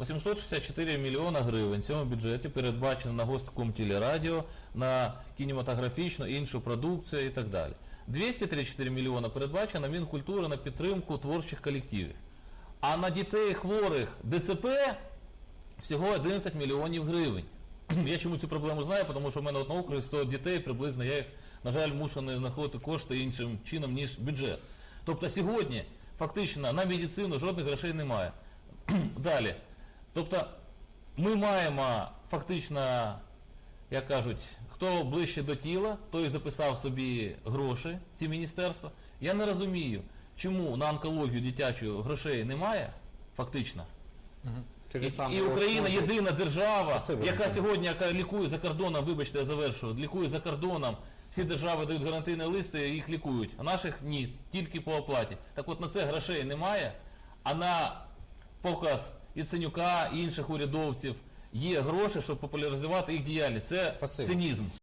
864 мільйона гривень в цьому бюджеті передбачено на гостком телерадіо, на кінематографічну іншу продукцію і так далі. 234 мільйона передбачено Мінкультури на підтримку творчих колективів. А на дітей хворих ДЦП всього 11 мільйонів гривень. Я чому цю проблему знаю, тому що в мене на округі 100 дітей приблизно, я їх, на жаль, мушений знаходити кошти іншим чином, ніж бюджет. Тобто сьогодні фактично на медицину жодних грошей немає. Далі. Тобто ми маємо фактично, як кажуть, хто ближче до тіла, той записав собі гроші, ці міністерства. Я не розумію, чому на онкологію дитячу грошей немає, фактично. Ж І, і Україна єдина держава, Спасибо, яка сьогодні яка лікує за кордоном, вибачте, я завершую, лікує за кордоном. Всі держави дають гарантійні листи, їх лікують, а наших ні, тільки по оплаті. Так от на це грошей немає, а на показ Яценюка і інших урядовців є гроші, щоб популяризувати їх діяльність. Це Спасибо. цинізм.